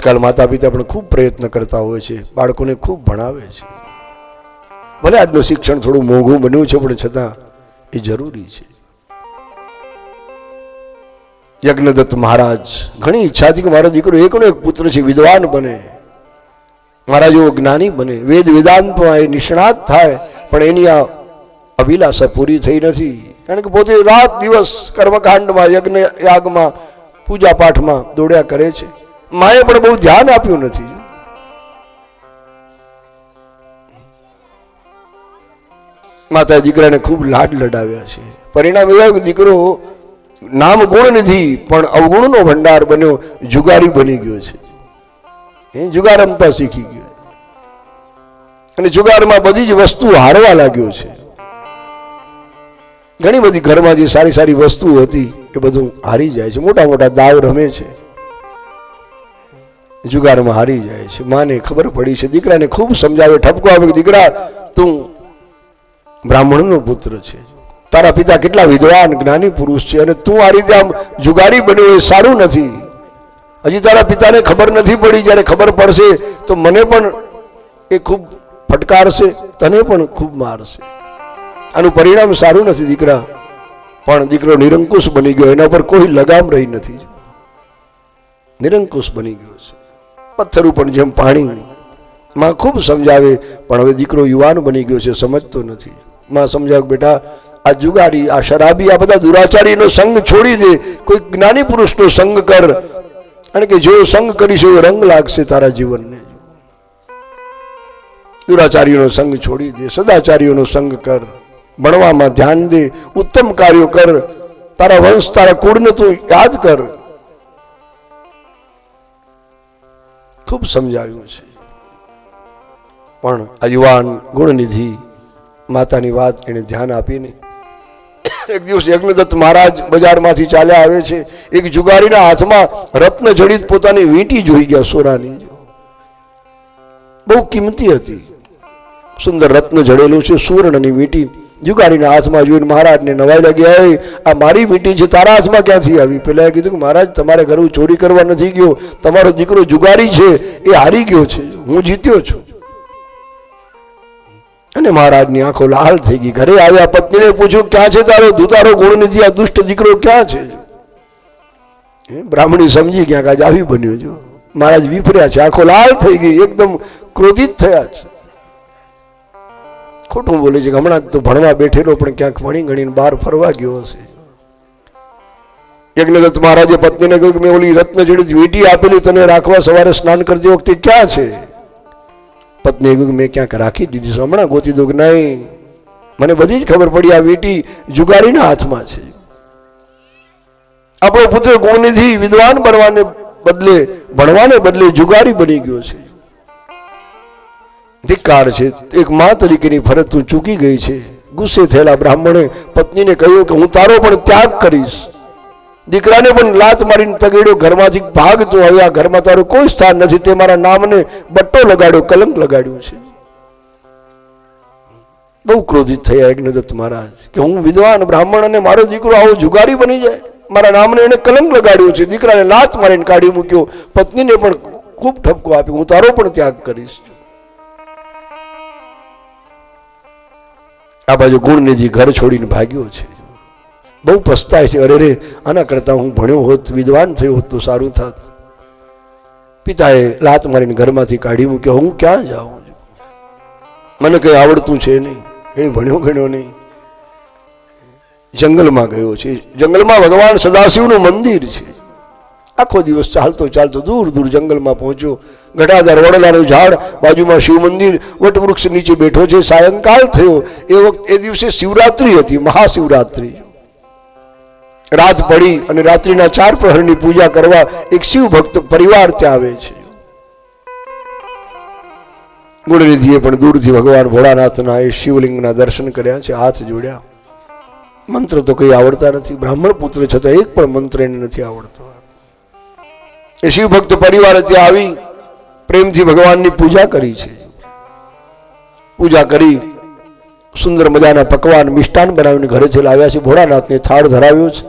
આજકાલ માતા પિતા પણ ખૂબ પ્રયત્ન કરતા હોય છે, બાળકોને ખૂબ ભણાવે છે. ભલે આજનું શિક્ષણ થોડું મોંઘું બન્યું છે, પણ છતાં એ જરૂરી છે. યજ્ઞદત્ત મહારાજ, ઘણી ઈચ્છા કે મારો દીકરો એકનો એક પુત્ર છે, વિદ્વાન બને. મારા જેવો જ્ઞાની બને. વેદ વેદાંતમાં એ નિષ્ણાત થાય, પણ એની આ અભિલાષા પૂરી થઈ નથી. કારણ કે પોતે રાત દિવસ કર્મકાંડમાં યજ્ઞ યાગમાં પૂજા પાઠમાં દોડ્યા કરે છે. માએ પણ બહુ ધ્યાન આપ્યું નથી. માતા દીકરાને ખૂબ લાડ લડાવ્યા છે. પરિણામ એવું કે દીકરો નામ ગુણ નથી, પણ અવગુણનો ભંડાર બન્યો, જુગારી બની ગયો છે. એ જુગાર રમતા શીખી ગયો. અને જુગારમાં બધી જ વસ્તુ હારવા લાગ્યો છે. ઘણી બધી ઘરમાં જે સારી સારી વસ્તુઓ હતી, એ બધું હારી જાય છે. મોટા મોટા દાવ રમે છે. જુગારમાં હારી જાય છે. માને ખબર પડી છે. દીકરાને ખૂબ સમજાવે, ઠપકો આવે દીકરા, તું બ્રાહ્મણનો પુત્ર છે. તારા પિતા કેટલા વિદ્વાન, જ્ઞાની પુરુષ છે અને તું આ રીતે આમ જુગારી બન્યો એ સારું નથી. હજી તારા પિતાને ખબર નથી પડી. જ્યારે ખબર પડશે, તો મને પણ એ ખૂબ ફટકારશે, તને પણ ખૂબ મારશે. આનું પરિણામ સારું નથી, દીકરા. પણ દીકરો નિરંકુશ બની ગયો. એના પર કોઈ લગામ રહી નથી. નિરંકુશ બની ગયો છે. પથ્થર ઉપર જેમ પાણી. માં ખૂબ સમજાવે, પણ હવે દીકરો યુવાન બની ગયો છે, સમજતો નથી. માં સમજાવ, બેટા, આ જુગારી, આ શરાબી, આ બધા દુરાચારીનો સંગ છોડી દે. કોઈ જ્ઞાની પુરુષનો સંગ કર. કારણ કે જો સંગ કરીશ, એવો રંગ લાગશે તારા જીવનને. દુરાચારીઓનો સંગ છોડી દે, સદાચારીઓનો સંગ કર. ભણવામાં ધ્યાન દે, ઉત્તમ કાર્યો કર. તારા વંશ, તારા કુળને તું યાદ કર. ખૂબ સમજાવ્યું છે પણ આ યુવાન ગુણનિધિ માતાની વાત એને ધ્યાન આપીને એક દિવસ યજ્ઞદત્ત મહારાજ બજારમાંથી ચાલ્યા આવે છે. એક જુગારીના હાથમાં રત્ન જડિત પોતાની વીંટી જોઈ ગયા સોનાની. બહુ કિંમતી હતી. સુંદર રત્ન જડેલું છે, સુવર્ણની વીંટી. જુગારીના હાથમાં જોઈને મહારાજને નવાઈ લાગ્યા "એ, આ મારી મીટી છે તારા હાથમાં ક્યાંથી આવી? એ કીધું કે મહારાજ તમારે ઘર ચોરી કરવા નથી ગયો તમારો દીકરો જુગારી છે એ હારી ગયો છે હું જીત્યો છું. અને મહારાજની આંખો લાલ થઈ ગઈ. ઘરે આવ્યા પત્નીને પૂછ્યું ક્યાં છે તારો દુતારો નથી? આ દુષ્ટ દીકરો ક્યાં છે? બ્રાહ્મણી સમજી ક્યાંક આજ આવી બન્યો જો મહારાજ વિફર્યા છે. આંખો લાલ થઈ ગઈ એકદમ ક્રોધિત થયા છે. ખોટું બોલે છે કે હમણાં તો ભણવા બેઠેલો પણ ક્યાંક ભણી ગણીને બહાર ફરવા ગયો હશે. યજ્ઞદત્ત મહારાજે પત્નીને કહ્યું કે મેં ઓલી રત્ન જેડી વીંટી આપેલી તને રાખવા સવારે સ્નાન કરતી વખતે ક્યાં છે? પત્નીએ કહ્યું કે મેં ક્યાંક રાખી દીધી છે. હમણાં ગોતી દો કે નહીં? મને બધી જ ખબર પડી આ વીંટી જુગારીના હાથમાં છે. આપણો પુત્ર ગુણનિધિ વિદ્વાન બનવાને બદલે ભણવાને બદલે જુગારી બની ગયો છે. ધિક્કાર છે. એક મા તરીકેની ફરજ તું ચૂકી ગઈ છે. ગુસ્સે થયેલા બ્રાહ્મણે પત્નીને કહ્યું કે હું તારો પણ ત્યાગ કરીશ. દીકરાને પણ લાત મારીને તગેડ્યો. ઘરમાંથી ભાગ તું હવે આ ઘરમાં તારું કોઈ સ્થાન નથી. તે મારા નામને બટ્ટો લગાડ્યો, કલંક લગાડ્યું છે. બહુ ક્રોધિત થયા યજ્ઞદત્ત મહારાજ કે હું વિદ્વાન બ્રાહ્મણ અને મારો દીકરો આવો જુગારી બની જાય. મારા નામને એને કલંક લગાડ્યું છે. દીકરાને લાત મારીને કાઢી મૂક્યો. પત્નીને પણ ખૂબ ઠપકો આપ્યો. હું તારો પણ ત્યાગ કરીશ. આ બાજુ ગુણનિધિ ઘર છોડીને ભાગ્યો છે. બહુ પસ્તાય છે. અરે રે આના કરતાં હું ભણ્યો હોત, વિદ્વાન થયો હોત તો સારું થાત. પિતાએ લાત મારીને ઘરમાંથી કાઢી મૂક્યો. હું ક્યાં જાઉં? મને કંઈ આવડતું છે નહીં. કંઈ ભણ્યો ગણ્યો નહીં. જંગલમાં ગયો છે. જંગલમાં ભગવાન સદાશિવનું મંદિર છે. આખો દિવસ ચાલતો ચાલતો દૂર દૂર જંગલમાં પહોંચ્યો. ઘટાદાર વડલાનું ઝાડ, બાજુમાં શિવ મંદિર, વટવૃક્ષ નીચે બેઠો છે. સાયંકાળ થયો. એ વખત એ દિવસે શિવરાત્રિ હતી, મહાશિવરાત્રિ. રાત પડી અને રાત્રિના ચાર પ્રહરની પૂજા કરવા એક શિવ ભક્ત પરિવાર ત્યાં આવે છે. ગુણનિધિએ પણ દૂરથી ભગવાન ભોળાનાથના એ શિવલિંગના દર્શન કર્યા છે, હાથ જોડ્યા. મંત્ર તો કઈ આવડતા નથી. બ્રાહ્મણ પુત્ર છતાં એક પણ મંત્ર એને નથી આવડતો. એ શિવ ભક્ત પરિવારે ત્યાં આવી પ્રેમથી ભગવાનની પૂજા કરી છે. પૂજા કરી, સુંદર મજાના પકવાન મિષ્ટાન બનાવીને ઘરે ઘરેથી લાવ્યા છે. ભોળાનાથને થાળ ધરાવ્યો છે.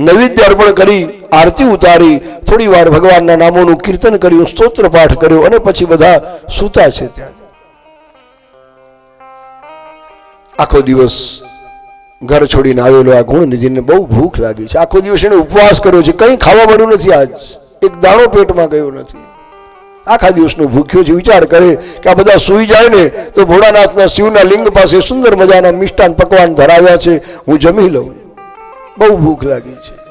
નૈવેદ્ય અર્પણ કરી, આરતી ઉતારી, થોડી વાર ભગવાનના નામોનું કીર્તન કર્યું, સ્તોત્ર પાઠ કર્યો અને પછી બધા સૂતા છે ત્યાં. આખો દિવસ ઘર છોડીને આવેલો આ ગુણનિધિને બહુ ભૂખ લાગી છે. આખો દિવસ એને ઉપવાસ કર્યો છે. કંઈ ખાવા મળ્યું નથી આજ. એક દાણો પેટમાં ગયો નથી. આખા દિવસનો ભૂખ્યો છે. વિચાર કરે કે આ બધા સૂઈ જાય ને તો ભોળાનાથના શિવના લિંગ પાસે સુંદર મજાના મિષ્ટાન પકવાન ધરાવ્યા છે. હું જમી લઉં. બહુ ભૂખ લાગી છે.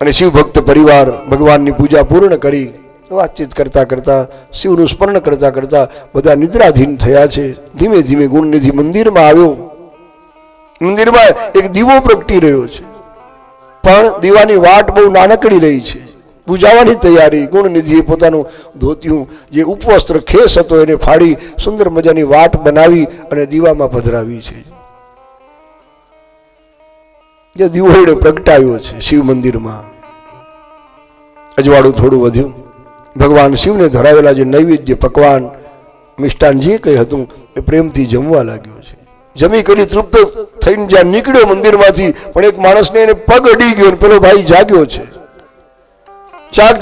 અને શિવ ભક્ત પરિવાર ભગવાનની પૂજા પૂર્ણ કરી વાતચીત કરતા કરતા, શિવનું સ્મરણ કરતા કરતા બધા નિદ્રાધીન થયા છે. ધીમે ધીમે ગુણનિધિ મંદિરમાં આવ્યો. મંદિરમાં એક દીવો પ્રગટી રહ્યો છે. પણ દીવાની વાટ બહુ નાનકડી રહી છે. પૂજાવાની તૈયારી ગુણનિધિએ પોતાનું ધોતિયું જે ઉપવસ્ત્ર ખેસ હતો એને ફાડી સુંદર મજાની વાટ બનાવી અને દીવામાં પધરાવી છે. જે દીવો એણે પ્રગટાવ્યો છે શિવ મંદિરમાં. અજવાળું થોડું વધ્યું. ભગવાન શિવને ધરાવેલા જે નૈવેદ્ય પકવાન મિષ્ટાન જે કંઈ હતું, એ પ્રેમથી જમવા લાગ્યો. જમી કરી તૃપ્ત થઈને જ્યાં નીકળ્યો મંદિરમાંથી, પણ એક માણસને એને પગ અડી ગયો પેલો ભાઈ જાગ્યો છે.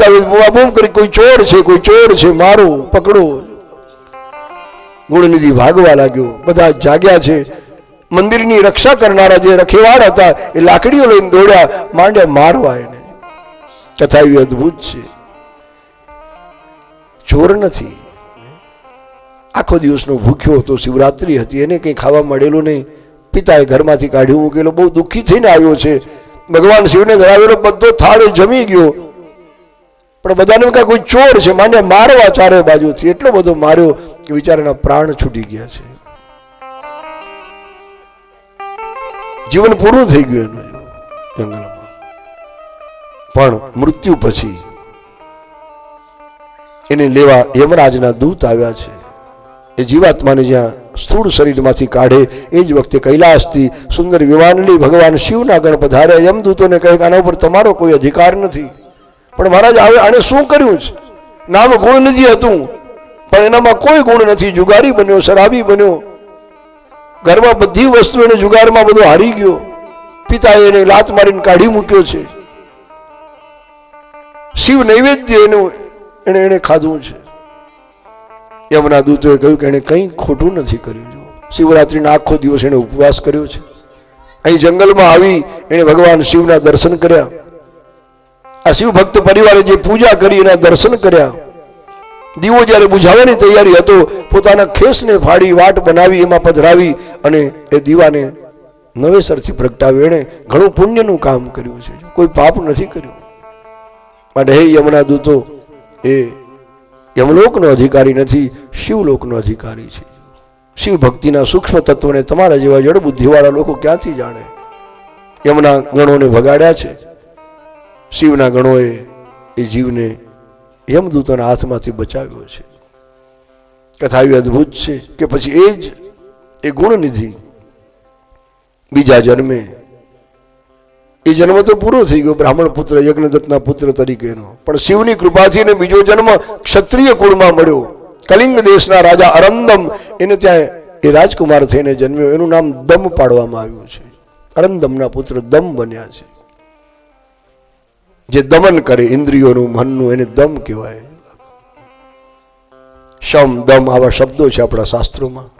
બૂમા બૂમ કરી, કોઈ ચોર છે, કોઈ ચોર છે, મારો, પકડો. ગુણનિધિ ભાગવા લાગ્યો. બધા જાગ્યા છે. મંદિરની રક્ષા કરનારા જે રખેવાળ હતા, એ લાકડીઓ લઈને દોડ્યા, માંડ્યા મારવા એને. કથા એવી અદ્ભુત છે. ચોર નથી. આખો દિવસનો ભૂખ્યો હતો, શિવરાત્રી હતી, એને કંઈ ખાવા મળેલું નહીં. પિતાએ ઘરમાંથી કાઢ્યું, મૂકેલો, બહુ દુઃખી થઈને આવ્યો છે. ભગવાન શિવને ધરાવેલો બધો થાળ જમી ગયો. પણ બધાને કાંઈ કોઈ ચોર છે, માને મારવા ચારે બાજુથી એટલો બધો માર્યો કે બિચારાના પ્રાણ છૂટી ગયા છે. જીવન પૂરું થઈ ગયું એનું જંગલમાં. પણ મૃત્યુ પછી એને લેવા યમરાજના દૂત આવ્યા છે. એ જીવાત્માને જ્યાં સ્થૂળ શરીરમાંથી કાઢે, એ જ વખતે કૈલાસથી સુંદર વિમાન ભગવાન શિવના ગણ પધારે યમદૂતોને કહે કે આના ઉપર તમારો કોઈ અધિકાર નથી. પણ મહારાજ હવે આણે શું કર્યું છે? નામ ગુણ નથી હતું, પણ એનામાં કોઈ ગુણ નથી. જુગારી બન્યો, શરાબી બન્યો. ઘરમાં બધી વસ્તુ એને જુગારમાં બધો હારી ગયો. પિતાએ એને લાત મારીને કાઢી મૂક્યો છે. શિવ નૈવેદ્ય એનું એને એને ખાધું છે. યમના દૂતોએ કહ્યું કે એણે કંઈ ખોટું નથી કર્યું. જો શિવરાત્રિના આખો દિવસ એણે ઉપવાસ કર્યો છે. અહીં જંગલમાં આવી એણે ભગવાન શિવના દર્શન કર્યા. આ શિવ ભક્ત પરિવારે જે પૂજા કરી એના દર્શન કર્યા. દીવો જ્યારે બુઝાવવાની તૈયારી હતો, પોતાના ખેસને ફાડી વાટ બનાવી એમાં પધરાવી અને એ દીવાને નવેસરથી પ્રગટાવ્યો એણે ઘણું પુણ્યનું કામ કર્યું છે. કોઈ પાપ નથી કર્યું. માટે હે યમના દૂતો, એ યમલોકનો અધિકારી નથી, શિવલોકનો અધિકારી છે. શિવ ભક્તિના સૂક્ષ્મ તત્વને તમારા જેવા જડબુદ્ધિવાળા લોકો ક્યાંથી જાણે? યમના ગણોને ભગાડ્યા છે. શિવના ગણોએ એ જીવને યમદૂતોના હાથમાંથી બચાવ્યો છે. કથા એવી અદ્ભુત છે કે પછી એ જ એ ગુણનિધિ બીજા જન્મે એ જન્મ તો પૂરો થઈ ગયો, બ્રાહ્મણ પુત્ર, યજ્ઞદત્તના પુત્ર તરીકેનો. પણ શિવની કૃપાથી એને બીજો જન્મ ક્ષત્રિય કુળમાં મળ્યો. કલિંગ દેશના રાજા અરંદમ, એને ત્યાં એ રાજકુમાર થઈને જન્મ્યો. એનું નામ દમ પાડવામાં આવ્યું છે. અરંદમના પુત્ર દમ બન્યા છે. જે દમન કરે ઇન્દ્રિયોનું, મનનું, એને દમ કહેવાય. શમ દમ આવા શબ્દો છે આપણા શાસ્ત્રોમાં.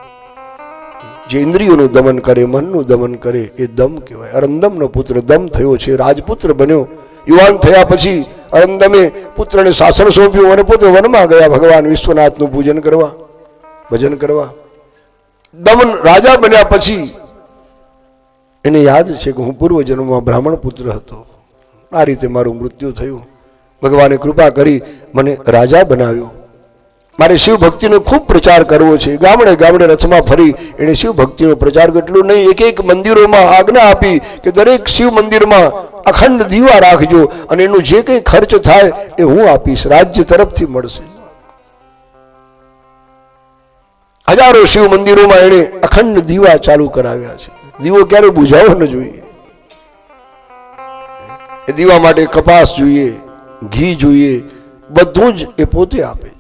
જે ઇન્દ્રિયોનું દમન કરે, મનનું દમન કરે, એ દમ કહેવાય. અરંદમનો પુત્ર દમ થયો છે, રાજપુત્ર બન્યો. યુવાન થયા પછી અરંદમે પુત્રને શાસન સોંપ્યું અને પોતે વનમાં ગયા ભગવાન વિશ્વનાથનું પૂજન કરવા, ભજન કરવા. દમન રાજા બન્યા પછી એને યાદ છે કે હું પૂર્વજન્મમાં બ્રાહ્મણ પુત્ર હતો. આ રીતે મારું મૃત્યુ થયું. ભગવાને કૃપા કરી મને રાજા બનાવ્યો. મારે શિવ ભક્તિનો ખૂબ પ્રચાર કરવો છે. ગામડે ગામડે રથમાં ફરી એણે શિવ ભક્તિનો પ્રચાર કેટલું નહીં, એક એક મંદિરોમાં આજ્ઞા આપી કે દરેક શિવ મંદિરમાં અખંડ દીવા રાખજો અને એનું જે કંઈ ખર્ચ થાય એ હું આપીશ. રાજ્ય તરફથી મળશે. હજારો શિવ મંદિરોમાં એણે અખંડ દીવા ચાલુ કરાવ્યા છે. દીવો ક્યારે બુઝાવો ન જોઈએ. એ દીવા માટે કપાસ જોઈએ, ઘી જોઈએ, બધું જ એ પોતે આપે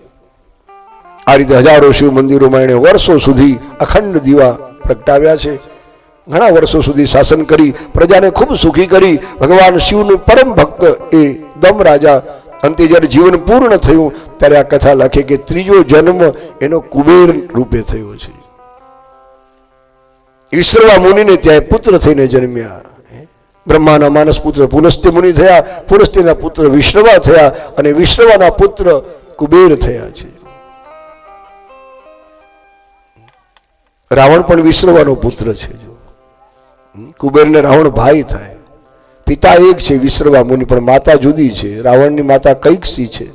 આ રીતે હજારો શિવ મંદિરોમાં એણે વર્ષો સુધી અખંડ દીવા પ્રગટાવ્યા છે. ઘણા વર્ષો સુધી શાસન કરી, પ્રજાને ખૂબ સુખી કરી, ભગવાન શિવનું પરમ ભક્ત એ દમ રાજા. અંતે જ્યારે જીવન પૂર્ણ થયું, ત્યારે આ કથા લખે કે ત્રીજો જન્મ એનો કુબેર રૂપે થયો છે. ઈશ્વરવા મુનિને ત્યાં પુત્ર થઈને જન્મ્યા. બ્રહ્માના માનસ પુત્ર પુલસ્ત્ય મુનિ થયા પુલસ્ત્યના પુત્ર વિશ્રવા થયા અને વિશ્રવાના પુત્ર કુબેર થયા છે. રાવણ પણ વિશ્રવાનો પુત્ર છે જો. કુબેરને રાવણ ભાઈ થાય. પિતા એક છે વિશ્રવા મુનિ, પણ માતા જુદી છે. રાવણની માતા કૈકસી છે.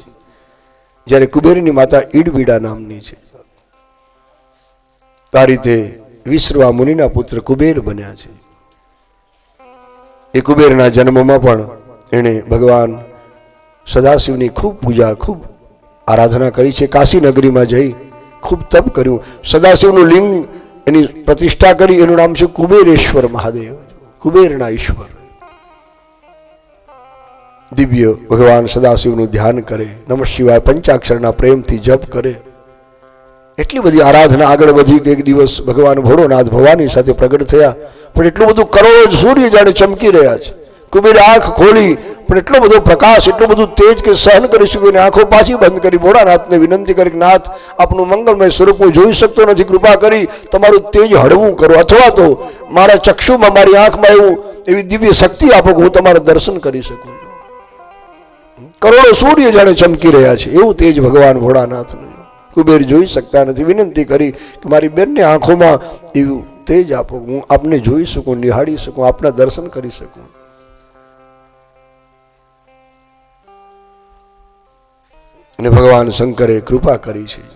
જ્યારે કુબેરની માતા ઈડવીડા નામની છે. આ રીતે વિશ્રવા મુનિના પુત્ર કુબેર બન્યા છે. એ કુબેરના જન્મમાં પણ એણે ભગવાન સદાશિવની ખૂબ પૂજા, ખૂબ આરાધના કરી છે. કાશી નગરીમાં જઈ ખૂબ તપ કર્યું. સદાશિવનું લિંગ એની પ્રતિષ્ઠા કરી એનું નામ છે કુબેરેશ્વર મહાદેવ, કુબેરના ઈશ્વર. દિવ્ય ભગવાન સદાશિવનું ધ્યાન કરે, નમ શિવાય પંચાક્ષરના પ્રેમથી જપ કરે. એટલી બધી આરાધના આગળ વધી કે એક દિવસ ભગવાન ભોળોનાથ ભવાની સાથે પ્રગટ થયા, પણ એટલું બધું કરોડ સૂર્ય જાણે ચમકી રહ્યા છે. કુબેર આંખ ખોલી, પણ એટલો બધો પ્રકાશ, એટલું બધું તેજ કે સહન કરી શક્યું અને આંખો પાછી બંધ કરી. ભોળાનાથને વિનંતી કરી નાથ, આપનું મંગલમય સ્વરૂપ હું જોઈ શકતો નથી. કૃપા કરી તમારું તેજ હળવું કરો. અથવા તો મારા ચક્ષુમાં મારી આંખમાં એવું એવી દિવ્ય શક્તિ આપો કે હું તમારા દર્શન કરી શકું. કરોડો સૂર્ય જાણે ચમકી રહ્યા છે. એવું તેજ ભગવાન ભોળાનાથનું કુબેર જોઈ શકતા નથી. વિનંતી કરી કે, મારી બેનને આંખોમાં એવું તેજ આપો હું આપને જોઈ શકું, નિહાળી શકું, આપના દર્શન કરી શકું. અને ભગવાન શંકરે કૃપા કરી છે.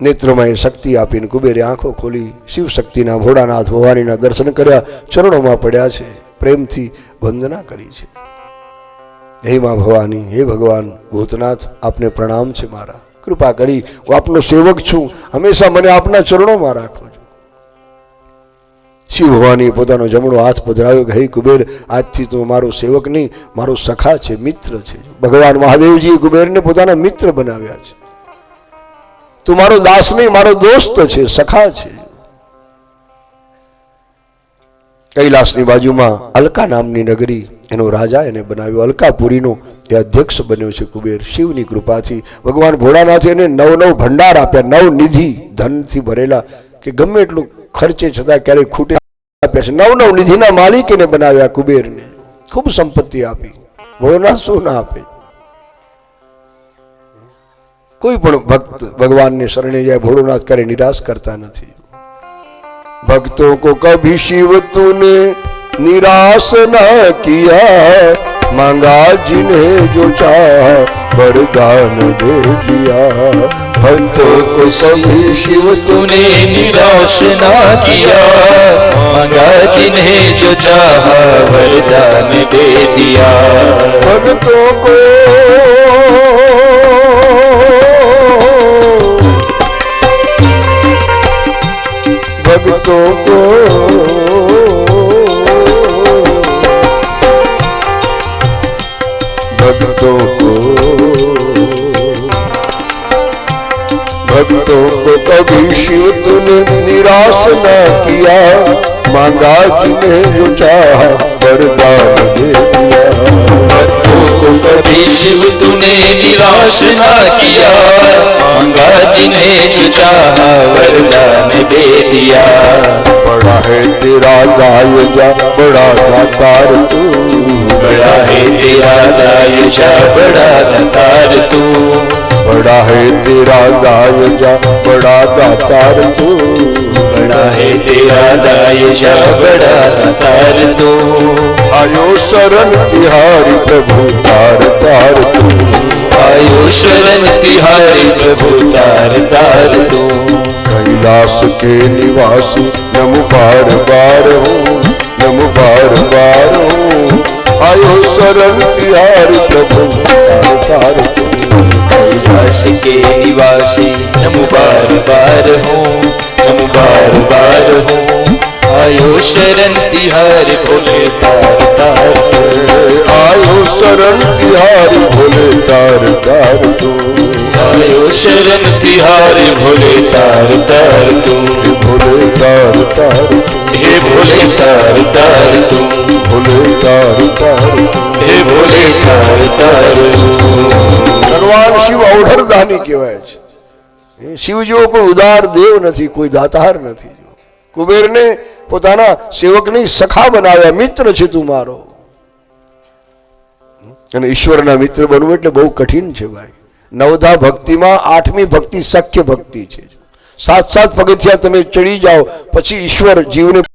નેત્રોમાં એ શક્તિ આપીને કુબેરે આંખો ખોલી શિવ શક્તિના ભોળાનાથ ભવાનીના દર્શન કર્યા, ચરણોમાં પડ્યા છે, પ્રેમથી વંદના કરી છે. હે મા ભવાની, હે ભગવાન, ભૂતનાથ, આપને પ્રણામ છે મારા. કૃપા કરી, હું આપનો સેવક છું. હંમેશા મને આપના ચરણોમાં રાખો. શિવ ભવાની પોતાનો જમણો હાથ પધરાવ્યો કે, હે કુબેર, આજથી તું મારો સેવક નહીં, મારો સખા છે, મિત્ર છે. ભગવાન મહાદેવજીએ કુબેરને પોતાના મિત્ર બનાવ્યા છે. તું મારો દાસ નહીં, મારો દોસ્ત છે, સખા છે. કૈલાસની બાજુમાં અલકા નામની નગરી, એનો રાજા એને બનાવ્યો. અલકાપુરીનો એ અધ્યક્ષ બન્યો છે કુબેર. શિવની કૃપાથી ભગવાન ભોળાનાથે એને નવ નવ ભંડાર આપ્યા, નવ નિધિ ધનથી ભરેલા, કે ગમે એટલું ખર્ચે છતાં ક્યારેય ખૂટે नव नव निधि मलिके ने बनाया कुबेर ने खूब संपत्ति आपी भोना सोना आपे कोई भक्त भगवान ने शरणे जाए भोलोनाथ करे निराश करता नहीं भक्तों को कभी शिव तूने निराश न किया मांगा जिन्हें जो चाह वरदान दे दिया भक्तों को कभी शिव तूने निराश ना किया मांगा जिन्हें जो चाहा वरदान दे दिया भक्तों को भक्तों को भक्तों को किया मांगा जिन्हें जो चाह वरदान दे दिया। को कभी शिव तूने निराश ना किया मांगा जिन्हें जो चाहा वरदान दे दिया। बड़ा है तेरा गाय जा बड़ा दातार तू। बड़ा है तेरा दायुषा बड़ा दातार तू। बड़ा है तेरा गाय जा बड़ा दातार तू। बड़ा है तेरा दायुषा बड़ा दातार तू। आयो शरण तिहारी प्रभु तार तार तू। आयो शरण तिहारी प्रभु तार तार तू। कैलाश के निवासी नम बार बार हूँ नम बार बार हूँ। आयो शरण तिहारी प्रभु तार तार तू। कैलाश के निवासी नमो बार बार हूँ नमो बार बार हूँ आयो शरण तिहार भोले तार तार तू आयो शरण तिहारी भोले तार तार तू आयो शरण तिहार भोले तार तार तू भोले तार तार तू હે ભોલે તાર શિવ જેવો કોઈ ઉદાર દેવ નથી, કોઈ દાતાર નથી. કુબેરને પોતાના સેવકની સખા બનાવ્યા, મિત્ર છે તું મારો. અને ઈશ્વરના મિત્ર બનવું એટલે બહુ કઠિન છે ભાઈ. નવધા ભક્તિમાં આઠમી ભક્તિ સખ્ય ભક્તિ છે. સાત સાત પગથિયા તમે ચડી જાઓ, પછી ઈશ્વર જીવને